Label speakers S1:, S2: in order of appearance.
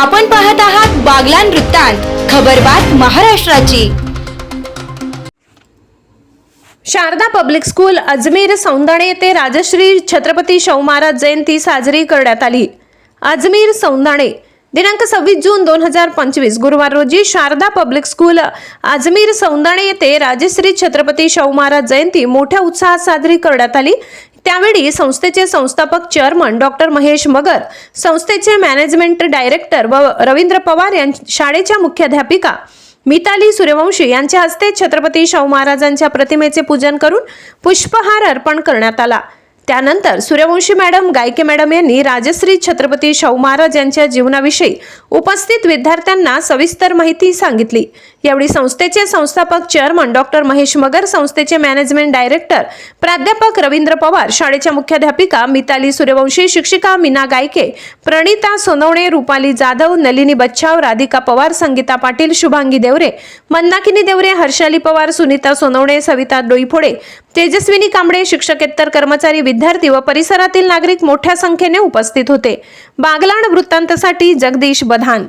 S1: आपण पाहत आहात बागलान वृत्तांत खबरबात महाराष्ट्राची.
S2: शारदा पब्लिक स्कूल अजमेर सौंदाणे येथे राजश्री छत्रपती शाहू महाराज जयंती साजरी करण्यात आली. अजमेर सौंदाणे दिनांक सव्वीस जून दोन हजार पंचवीस गुरुवार रोजी शारदा पब्लिक स्कूल अजमेर सौंदाणे येथे राजश्री छत्रपती शाहू महाराज जयंती मोठ्या उत्साहात साजरी करण्यात आली. त्यावेळी संस्थेचे संस्थापक चेअरमन डॉक्टर महेश मगर संस्थेचे मॅनेजमेंट डायरेक्टर व रवींद्र पवार यां शाळेच्या मुख्याध्यापिका मिताली सूर्यवंशी यांच्या हस्ते छत्रपती शाहू महाराजांच्या प्रतिमेचे पूजन करून पुष्पहार अर्पण करण्यात आला. त्यानंतर सूर्यवंशी मॅडम गायके मॅडम यांनी राजश्री छत्रपती शाहू महाराज यांच्या जीवनाविषयी उपस्थित विद्यार्थ्यांना सविस्तर माहिती सांगितली. यावेळी संस्थेचे संस्थापक चेअरमन डॉक्टर महेश मगर संस्थेचे मॅनेजमेंट डायरेक्टर प्राध्यापक रवींद्र पवार शाळेच्या मुख्याध्यापिका मिताली सूर्यवंशी शिक्षिका मीना गायके प्रणिता सोनवणे रुपाली जाधव नलिनी बच्छाव राधिका पवार संगीता पाटील शुभांगी देवरे मंदाकिनी देवरे हर्षाली पवार सुनीता सोनवणे सविता डोईफोडे तेजस्विनी कांबळे शिक्षकेतर कर्मचारी विद्यार्थी व परिसरातील नागरिक मोठ्या संख्येने उपस्थित होते. बागलाण वृत्तांतसाठी जगदीश बधान.